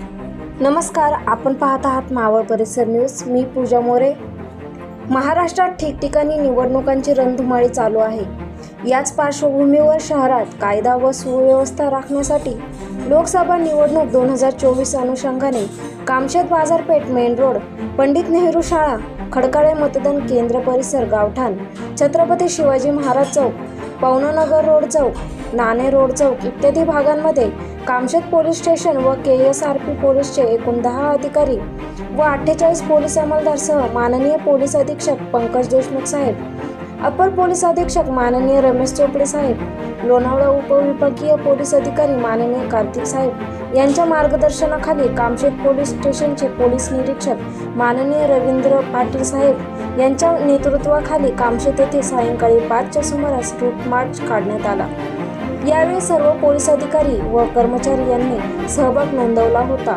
नमस्कार आपण पाहत आहात मावळ परिसर न्यूज. मी पूजा मोरे. महाराष्ट्रात ठिकठिकाणी निवडणुकांची रणधुमाळी चालू आहे. याच पार्श्वभूमीवर शहरात कायदा व सुव्यवस्था राखण्यासाठी लोकसभा निवडणूक दोन हजार चोवीस अनुषंगाने कामशेत बाजारपेठ मेन रोड पंडित नेहरू शाळा खडकाळे मतदान केंद्र परिसर गावठाण छत्रपती शिवाजी महाराज चौक पवनानगर रोड चौक नाणे रोड चौक इत्यादी भागांमध्ये कामशेत पोलीस स्टेशन व के एस आर पी पोलीसचे एकूण दहा अधिकारी व अठ्ठेचाळीस पोलीस अंमलदारसह माननीय पोलीस अधीक्षक पंकज देशमुख साहेब अपर पोलीस अधीक्षक माननीय रमेश चोपडे साहेब लोणावळा उपविभागीय पोलीस अधिकारी माननीय कार्तिक साहेब यांच्या मार्गदर्शनाखाली कामशेत पोलीस स्टेशनचे पोलीस निरीक्षक माननीय रवींद्र पाटील साहेब यांच्या नेतृत्वाखाली कामशेत येथे सायंकाळी पाचच्या सुमारास रूट मार्च काढण्यात आला. यावेळी सर्व पोलीस अधिकारी व कर्मचारी यांनी सहभाग नोंदवला होता.